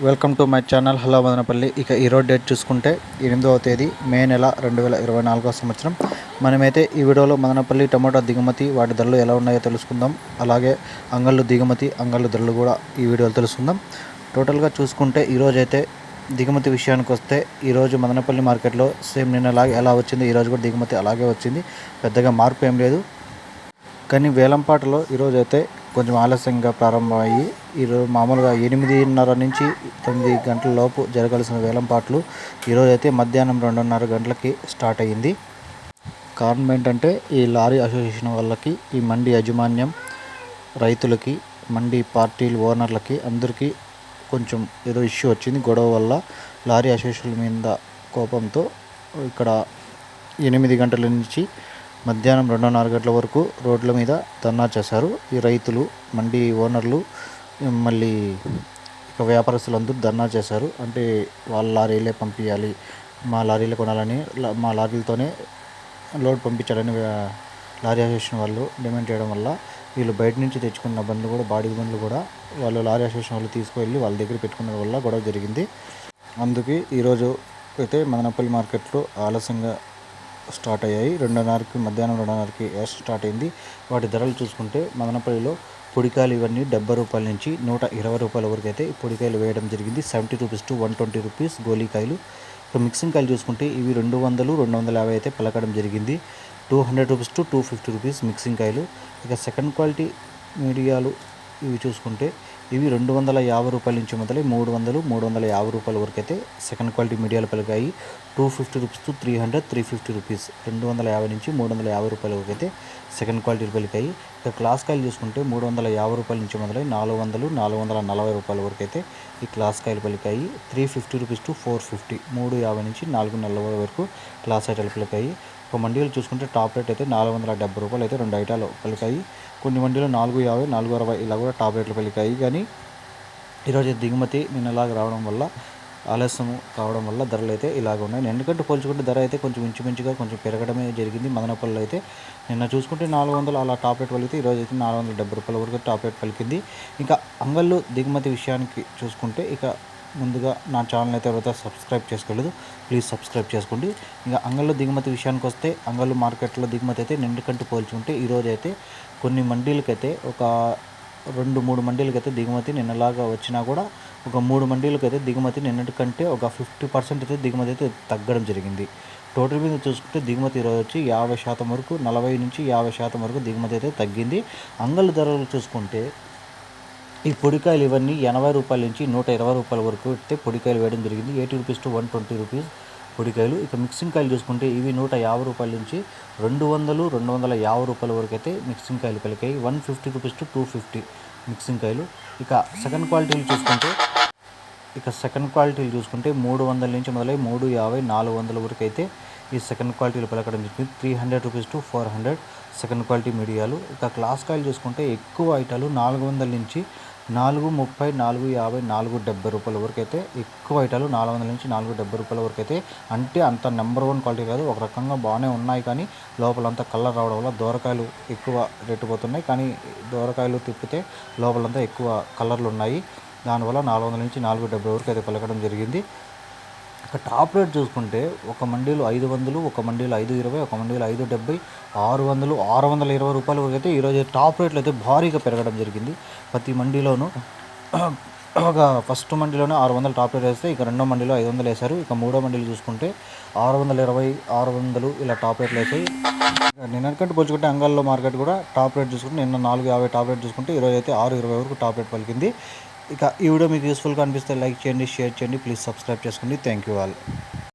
Welcome to my channel hello Madanapalle. ఇక ఈరోజు date చూసుకుంటే ఎనిమిదవ తేదీ మే నెల రెండు వేల ఇరవై నాలుగో సంవత్సరం. మనమైతే ఈ వీడియోలో మదనపల్లి టమాటా దిగుమతి వాటి ధరలు ఎలా ఉన్నాయో తెలుసుకుందాం. అలాగే అంగళ్ళు దిగుమతి అంగళ్ళు ధరలు కూడా ఈ వీడియోలో తెలుసుకుందాం. టోటల్గా చూసుకుంటే ఈరోజు అయితే దిగుమతి విషయానికి వస్తే ఈరోజు మదనపల్లి మార్కెట్లో సేమ్ నిన్నలాగే ఎలా వచ్చింది ఈరోజు కూడా దిగుమతి అలాగే వచ్చింది. పెద్దగా మార్పు ఏం లేదు. కానీ వేలంపాటలో ఈరోజు అయితే కొంచెం ఆలస్యంగా ప్రారంభమయ్యి ఈరోజు మామూలుగా ఎనిమిదిన్నర నుంచి తొమ్మిది గంటల లోపు జరగాల్సిన వేలంపాట్లు ఈరోజు అయితే మధ్యాహ్నం రెండున్నర గంటలకి స్టార్ట్ అయ్యింది. కారణం ఏంటంటే ఈ లారీ అసోసియేషన్ వాళ్ళకి ఈ మండి యాజమాన్యం రైతులకి మండి పార్టీలు ఓనర్లకి అందరికీ కొంచెం ఏదో ఇష్యూ వచ్చింది. గొడవ వల్ల లారీ అసోసియేషన్ మీద కోపంతో ఇక్కడ ఎనిమిది గంటల నుంచి మధ్యాహ్నం రెండున్నర గంటల వరకు రోడ్ల మీద ధర్నా చేశారు. ఈ రైతులు మండి ఓనర్లు మళ్ళీ ఇక వ్యాపారస్తులు అందరూ ధర్నా చేశారు. అంటే వాళ్ళ లారీలే పంపించాలి మా లారీలు కొనాలని మా లారీలతోనే లోడ్ పంపించాలని లారీ అసోసియేషన్ వాళ్ళు డిమాండ్ చేయడం వల్ల వీళ్ళు బయట నుంచి తెచ్చుకున్న బండ్లు కూడా బాడీ బండ్లు కూడా వాళ్ళు లారీ అసోసియేషన్ వాళ్ళు తీసుకువెళ్ళి వాళ్ళ దగ్గర పెట్టుకున్న వల్ల గొడవ జరిగింది. అందుకే ఈరోజు అయితే మదనపల్లి మార్కెట్లో ఆలస్యంగా స్టార్ట్ అయ్యాయి. రెండున్నరకి మధ్యాహ్నం రెండున్నరకి స్టార్ట్ అయింది. వాటి ధరలు చూసుకుంటే మదనపల్లిలో పొడికాయలు ఇవన్నీ డెబ్బై రూపాయల నుంచి నూట ఇరవై రూపాయల వరకు అయితే పొడికాయలు వేయడం జరిగింది. Seventy rupees to one twenty rupees గోలీకాయలు ఇప్పుడు మిక్సింగ్ కాయలు చూసుకుంటే ఇవి రెండు వందలు రెండు వందల యాభై అయితే పలకడం జరిగింది. Two hundred rupees to two fifty rupees mixing కాయలు. ఇక సెకండ్ క్వాలిటీ మీడియాలు ఇవి చూసుకుంటే ఇవి రెండు వందల యాభై రూపాయల నుంచి మొదలై మూడు వందలు మూడు వందల యాభై రూపాయల వరకు అయితే సెకండ్ క్వాలిటీ మీడియాలు పలికాయి. Two fifty rupees to three hundred three fifty rupees రెండు వందల యాభై నుంచి మూడు వందల యాభై రూపాయల వరకు అయితే సెకండ్ క్వాలిటీ పలికాయి ఇక క్లాస్ కాయలు చూసుకుంటే మూడు వందల యాభై రూపాయల నుంచి మొదలై నాలుగు వందలు నాలుగు వందల నలభై రూపాయల వరకు అయితే ఈ క్లాస్ కాయలు పలికాయి. Three fifty rupees to four fifty మూడు యాభై నుంచి నాలుగు నలభై వరకు క్లాస్ ఐటాలు పలికాయి. ఒక మండీలు చూసుకుంటే టాప్ రేట్ అయితే నాలుగు వందల డెబ్బై రూపాయలు అయితే రెండు ఐటాలు పలికాయి. కొన్ని మండీలు నాలుగు యాభై నాలుగు అరవై ఇలా కూడా టాప్ రేట్లు పలికాయి. కానీ ఈరోజు దిగుమతి నిన్నలాగా రావడం వల్ల ఆలస్యం కావడం వల్ల ధరలు అయితే ఇలాగ ఉన్నాయి. ఎందుకంటే పోల్చుకుంటే ధర అయితే కొంచెం ఇంచుమించుగా కొంచెం పెరగడమే జరిగింది. మదనపల్లిలో అయితే నిన్న చూసుకుంటే నాలుగు వందలు అలా టాప్ రేట్ పలికితే ఈరోజు అయితే నాలుగు వందల డెబ్బై రూపాయల వరకు టాప్ రేట్ పలికింది. ఇంకా అంగళ్ళు దిగుమతి విషయానికి చూసుకుంటే ఇక ముందుగా నా ఛానల్ అయితే ఎవరైతే సబ్స్క్రైబ్ చేసుకోలేదు ప్లీజ్ సబ్స్క్రైబ్ చేసుకోండి. ఇంకా అంగళ్ళు దిగుమతి విషయానికి వస్తే అంగళ్ళు మార్కెట్లో దిగుమతి అయితే నిండుకంటూ పోల్చుకుంటే ఈరోజు అయితే కొన్ని మండీలకైతే ఒక రెండు మూడు మండీలకైతే దిగుమతి నిన్నలాగా వచ్చినా కూడా ఒక మూడు మండీలకైతే దిగుమతి నిన్నటి కంటే ఒక ఫిఫ్టీ పర్సెంట్ అయితే దిగుమతి అయితే తగ్గడం జరిగింది. టోటల్ మీద చూసుకుంటే దిగుమతి ఈరోజు వచ్చి యాభై శాతం వరకు నలభై నుంచి యాభై శాతం వరకు దిగుమతి అయితే తగ్గింది. అంగళ్ళ ధరలు చూసుకుంటే ఈ పొడికాయలు ఇవన్నీ ఎనభై రూపాయల నుంచి నూట ఇరవై రూపాయల వరకు అయితే పొడికాయలు వేయడం జరిగింది. Eighty rupees to one twenty rupees పొడికాయలు. ఇక మిక్సింగ్ కాయలు చూసుకుంటే ఇవి నూట యాభై రూపాయల నుంచి రెండు వందలు రెండు వందల యాభై రూపాయల వరకు అయితే మిక్సింగ్ కాయలు పలికాయి. One fifty rupees to two fifty mixing కాయలు. ఇక సెకండ్ క్వాలిటీలు చూసుకుంటే ఇక సెకండ్ క్వాలిటీలు చూసుకుంటే మూడు వందల నుంచి మొదలై మూడు యాభై నాలుగు వందల వరకు అయితే ఈ సెకండ్ క్వాలిటీలు పలకడం జరిగింది. Three hundred rupees to four hundred second quality మీడియాలు ఇక క్లాస్ కాయలు చూసుకుంటే ఎక్కువ ఐటాలు నాలుగు వందల నుంచి నాలుగు ముప్పై నాలుగు యాభై నాలుగు డెబ్బై రూపాయల వరకు అయితే ఎక్కువ ఐటాలు నాలుగు వందల నుంచి నాలుగు డెబ్బై రూపాయల వరకు అయితే అంటే అంత నెంబర్ వన్ క్వాలిటీ కాదు. ఒక రకంగా బాగానే ఉన్నాయి కానీ లోపలంతా కలర్ రావడం వల్ల దోరకాయలు ఎక్కువ రేటు పోతున్నాయి. కానీ దోరకాయలు తిప్పితే లోపలంతా ఎక్కువ కలర్లు ఉన్నాయి. దానివల్ల నాలుగు వందల నుంచి నాలుగు డెబ్బై వరకు అయితే పలకడం జరిగింది. ఇక టాప్ రేట్ చూసుకుంటే ఒక మండీలో ఐదు వందలు ఒక మండీలో ఐదు ఇరవై ఒక మండీలో ఐదు డెబ్బై ఆరు వందలు ఆరు వందల ఇరవై రూపాయల వరకు అయితే ఈరోజు టాప్ రేట్లు అయితే భారీగా పెరగడం జరిగింది. ప్రతి మండీలోనూ ఒక ఫస్ట్ మండీలోనే ఆరు వందలు టాప్ రేట్ వేస్తే ఇక రెండో మండీలో ఐదు వందలు వేశారు. ఇక మూడో మండీలు చూసుకుంటే ఆరు వందల ఇరవై ఆరు వందలు ఇలా టాప్ రేట్లు వేసాయి నిన్నటికంటే పోల్చుకుంటే అంగాల్లో మార్కెట్ కూడా టాప్ రేట్ చూసుకుంటే నిన్న నాలుగు యాభై టాప్ రేట్ చూసుకుంటే ఈరోజు అయితే ఆరు ఇరవై వరకు టాప్ రేట్ పలికింది. ఇక ఈ వీడియో మీకు యూస్ఫుల్గా అనిపిస్తే లైక్ చేయండి షేర్ చేయండి ప్లీజ్ సబ్స్క్రైబ్ చేసుకోండి. Thank you all